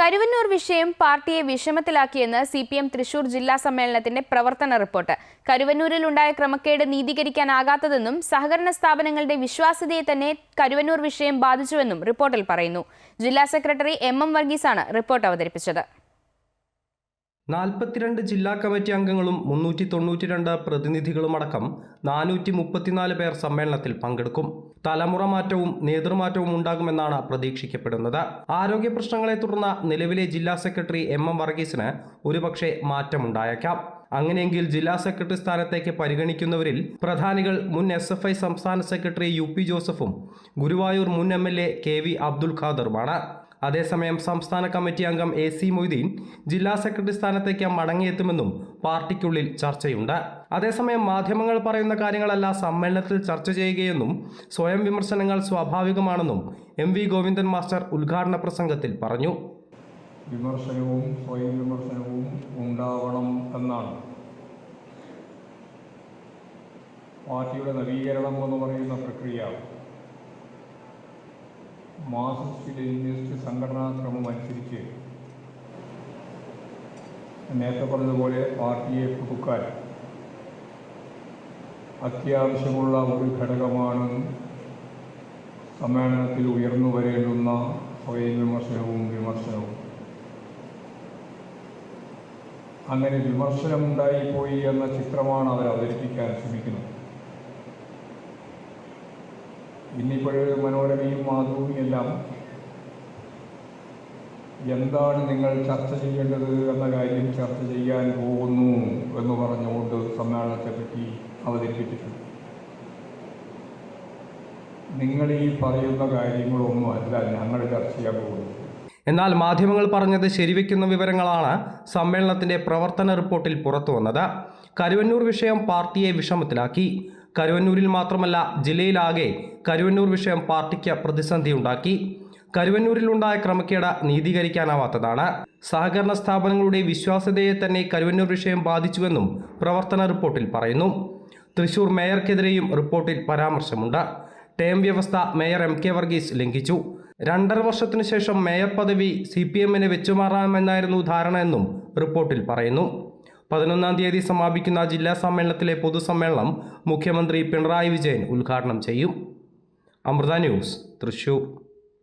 കരുവന്നൂർ വിഷയം പാർട്ടിയെ വിഷമത്തിലാക്കിയെന്ന് സി പി എം തൃശൂർ ജില്ലാ സമ്മേളനത്തിന്റെ പ്രവർത്തന റിപ്പോർട്ട്. കരുവന്നൂരിൽ ഉണ്ടായ ക്രമക്കേട് നീതീകരിക്കാനാകാത്തതെന്നും സഹകരണ സ്ഥാപനങ്ങളുടെ വിശ്വാസ്യതയെ തന്നെ കരുവന്നൂർ വിഷയം ബാധിച്ചുവെന്നും റിപ്പോർട്ടിൽ പറയുന്നു. ജില്ലാ സെക്രട്ടറി എം എം വർഗീസാണ് റിപ്പോർട്ട് അവതരിപ്പിച്ചത്. നാൽപ്പത്തിരണ്ട് ജില്ലാ കമ്മിറ്റി അംഗങ്ങളും മുന്നൂറ്റി തൊണ്ണൂറ്റിരണ്ട് പ്രതിനിധികളുമടക്കം നാനൂറ്റി മുപ്പത്തിനാല് പേർ സമ്മേളനത്തിൽ പങ്കെടുക്കും. തലമുറ മാറ്റവും നേതൃമാറ്റവും ഉണ്ടാകുമെന്നാണ് പ്രതീക്ഷിക്കപ്പെടുന്നത്. ആരോഗ്യ പ്രശ്നങ്ങളെ തുടർന്ന് നിലവിലെ ജില്ലാ സെക്രട്ടറി എം എം വർഗീസിന് ഒരുപക്ഷെ മാറ്റമുണ്ടായേക്കാം. അങ്ങനെയെങ്കിൽ ജില്ലാ സെക്രട്ടറി സ്ഥാനത്തേക്ക് പരിഗണിക്കുന്നവരിൽ പ്രധാനികൾ മുൻ എസ് എഫ് ഐ സംസ്ഥാന സെക്രട്ടറി യു പി ജോസഫും ഗുരുവായൂർ മുൻ M L A K V Abdul ഖാദറുമാണ്. അതേസമയം സംസ്ഥാന കമ്മിറ്റി അംഗം എ സി മൊയ്തീൻ ജില്ലാ സെക്രട്ടറി സ്ഥാനത്തേക്ക് മടങ്ങിയെത്തുമെന്നും പാർട്ടിക്കുള്ളിൽ ചർച്ചയുണ്ട്. അതേസമയം മാധ്യമങ്ങൾ പറയുന്ന കാര്യങ്ങളല്ല സമ്മേളനത്തിൽ ചർച്ച ചെയ്യുകയെന്നും സ്വയം വിമർശനങ്ങൾ സ്വാഭാവികമാണെന്നും എം വി ഗോവിന്ദൻ മാസ്റ്റർ ഉദ്ഘാടന പ്രസംഗത്തിൽ പറഞ്ഞു. വിമർശനവും സ്വയം വിമർശനവും ഉണ്ടാവണം എന്നാണ്. പാർട്ടിയുടെ നവീകരണം എന്ന് പറയുന്ന പ്രക്രിയ മാർക്സിസ്റ്റ് ലെനിനിസ്റ്റ് സംഘടനാ ക്രമം അനുസരിച്ച് നേരത്തെ പറഞ്ഞതുപോലെ പാർട്ടിയെ പുതുക്കാൻ അത്യാവശ്യമുള്ള ഒരു ഘടകമാണ് സമ്മേളനത്തിൽ ഉയർന്നു വരേണ്ടുന്ന സ്വയം വിമർശനവും വിമർശനവും. അങ്ങനെ വിമർശനമുണ്ടായിപ്പോയി എന്ന ചിത്രമാണ് അവർ അവതരിപ്പിക്കാൻ ശ്രമിക്കുന്നത്. ഇന്നിപ്പോഴും മനോരമയും എന്താണ് നിങ്ങൾ ചർച്ച ചെയ്യേണ്ടത് എന്ന കാര്യം ചർച്ച ചെയ്യാൻ പോകുന്നു എന്ന് പറഞ്ഞുകൊണ്ട് സമ്മേളനത്തെപ്പറ്റി അവതരിപ്പിച്ചിട്ടുണ്ട്. നിങ്ങൾ ഈ പറയുന്ന കാര്യങ്ങളൊന്നും അല്ല ഞങ്ങൾ ചർച്ച ചെയ്യാൻ പോകുന്നത്. എന്നാൽ മാധ്യമങ്ങൾ പറഞ്ഞത് ശരിവെക്കുന്ന വിവരങ്ങളാണ് സമ്മേളനത്തിന്റെ പ്രവർത്തന റിപ്പോർട്ടിൽ പുറത്തുവന്നത്. കരുവന്നൂർ വിഷയം പാർട്ടിയെ വിഷമത്തിലാക്കി. കരുവന്നൂരിൽ മാത്രമല്ല ജില്ലയിലാകെ കരുവന്നൂർ വിഷയം പാർട്ടിക്ക് പ്രതിസന്ധിയുണ്ടാക്കി കരുവന്നൂരിലുണ്ടായ ക്രമക്കേട് നീതീകരിക്കാനാവാത്തതാണ്. സഹകരണ സ്ഥാപനങ്ങളുടെ വിശ്വാസ്യതയെ തന്നെ കരുവന്നൂർ വിഷയം ബാധിച്ചുവെന്നും പ്രവർത്തന റിപ്പോർട്ടിൽ പറയുന്നു. തൃശൂർ മേയർക്കെതിരെയും റിപ്പോർട്ടിൽ പരാമർശമുണ്ട്. ടേം വ്യവസ്ഥ മേയർ എം കെ വർഗീസ് ലംഘിച്ചു. രണ്ടര വർഷത്തിനു ശേഷം മേയർ പദവി സി പി എമ്മിന് വെച്ചുമാറാമെന്നായിരുന്നു ധാരണ എന്നും റിപ്പോർട്ടിൽ പറയുന്നു. പതിനൊന്നാം തീയതി സമാപിക്കുന്ന ജില്ലാ സമ്മേളനത്തിലെ പൊതുസമ്മേളനം മുഖ്യമന്ത്രി പിണറായി വിജയൻ ഉദ്ഘാടനം ചെയ്യും. അമൃത ന്യൂസ് തൃശൂർ.